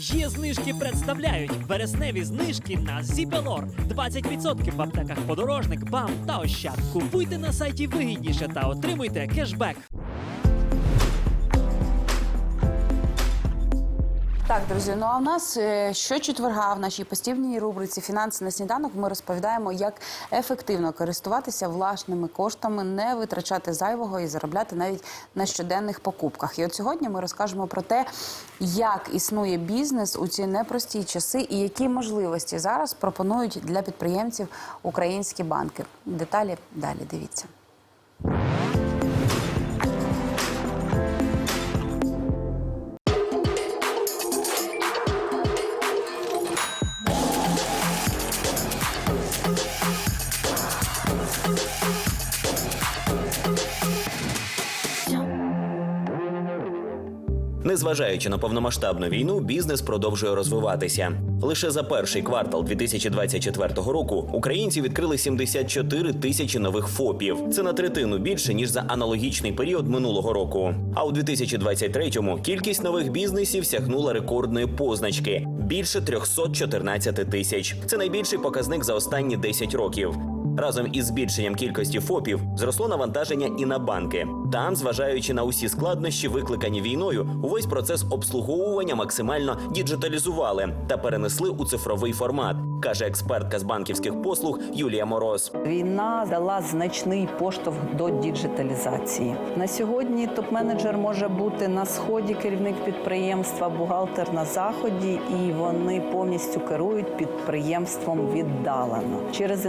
Є знижки представляють вересневі знижки на Зібелор. 20% в аптеках подорожник, бам та ощад. Купуйте на сайті вигідніше та отримуйте кешбек. Так, друзі, ну а в нас е, щочетверга в нашій постійній рубриці Фінанси на сніданок ми розповідаємо, як ефективно користуватися власними коштами, не витрачати зайвого і заробляти навіть на щоденних покупках. І от сьогодні ми розкажемо про те, як існує бізнес у ці непрості часи і які можливості зараз пропонують для підприємців українські банки. Деталі далі дивіться. Незважаючи на повномасштабну війну, бізнес продовжує розвиватися. Лише за перший квартал 2024 року українці відкрили 74 тисячі нових ФОПів. Це на третину більше ніж за аналогічний період минулого року. А у 2023-му кількість нових бізнесів сягнула рекордної позначки більше 314 тисяч. Це найбільший показник за останні 10 років. Разом із збільшенням кількості ФОПів зросло навантаження і на банки. Там, зважаючи на усі складнощі, викликані війною, увесь процес обслуговування максимально діджиталізували та перенесли у цифровий формат, каже експертка з банківських послуг Юлія Мороз. Війна дала значний поштовх до діджиталізації. На сьогодні топ-менеджер може бути на сході керівник підприємства, бухгалтер на заході, і вони повністю керують підприємством віддалено через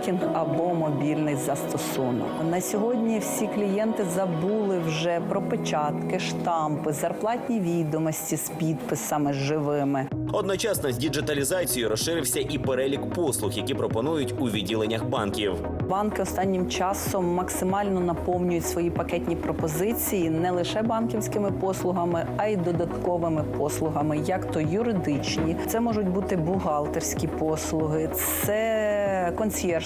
інтернет-банкінг або мобільний застосунок. На сьогодні всі клієнти забули вже про печатки, штампи, зарплатні відомості з підписами живими. Одночасно з діджиталізацією розширився і перелік послуг, які пропонують у відділеннях банків. Банки останнім часом максимально наповнюють свої пакетні пропозиції не лише банківськими послугами, а й додатковими послугами, як то юридичні. Це можуть бути бухгалтерські послуги, це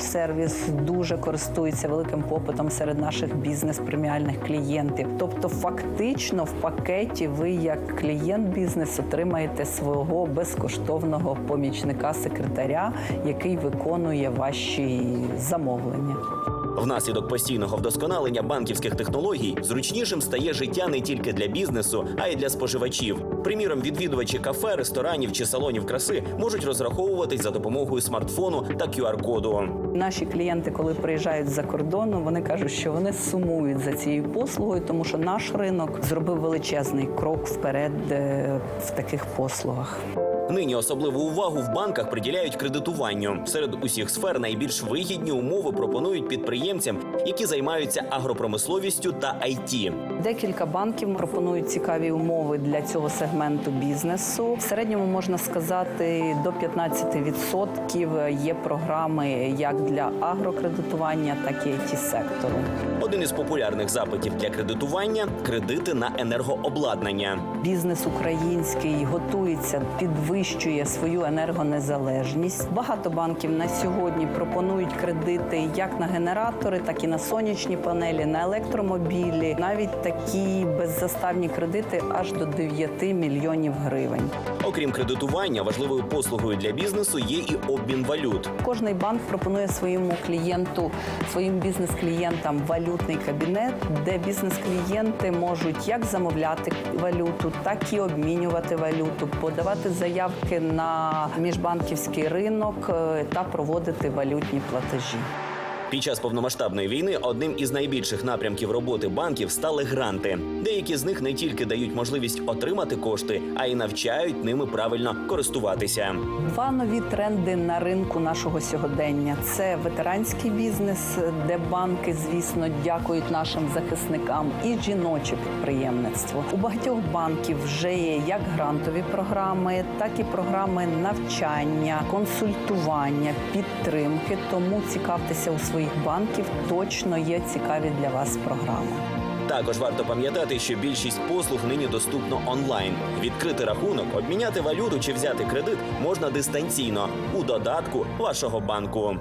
консьєрж-сервіс дуже користується великим попитом серед наших бізнес-преміальних клієнтів. Тобто, фактично, в пакеті ви як клієнт бізнес отримаєте свого безкоштовного помічника-секретаря, який виконує ваші замовлення. Внаслідок постійного вдосконалення банківських технологій зручнішим стає життя не тільки для бізнесу, а й для споживачів. Приміром, відвідувачі кафе, ресторанів чи салонів краси можуть розраховуватись за допомогою смартфону та QR-коду. Наші клієнти, коли приїжджають з-за кордону, вони кажуть, що вони сумують за цією послугою, тому що наш ринок зробив величезний крок вперед е, в таких послугах. Нині особливу увагу в банках приділяють кредитуванню. Серед усіх сфер найбільш вигідні умови пропонують підприємцям, які займаються агропромисловістю та IT. Декілька банків пропонують цікаві умови для цього сегменту бізнесу. В середньому можна сказати до 15% є програми як для агрокредитування, так і it сектору. Один із популярних запитів для кредитування кредити на енергообладнання. Бізнес український готується, підвищує свою енергонезалежність. Багато банків на сьогодні пропонують кредити як на генератори, так і на сонячні панелі, на електромобілі, навіть такі беззаставні кредити аж до 9 мільйонів гривень. Окрім кредитування, важливою послугою для бізнесу є і обмін валют. Кожний банк пропонує своєму клієнту, своїм бізнес-клієнтам валютний кабінет, де бізнес-клієнти можуть як замовляти валюту, так і обмінювати валюту, подавати заявки на міжбанківський ринок е, та проводити валютні платежі. Під час повномасштабної війни одним із найбільших напрямків роботи банків стали гранти. Деякі з них не тільки дають можливість отримати кошти, а й навчають ними правильно користуватися. Два нові тренди на ринку нашого сьогодення це ветеранський бізнес, де банки, звісно, дякують нашим захисникам, і жіноче підприємництво. У багатьох банків вже є як грантові програми, так і програми навчання, консультування, підтримки. Тому цікавтеся у своїх банків. Точно є цікаві для вас програми. Також варто пам'ятати, що більшість послуг нині доступно онлайн. Відкрити рахунок, обміняти валюту чи взяти кредит можна дистанційно у додатку вашого банку.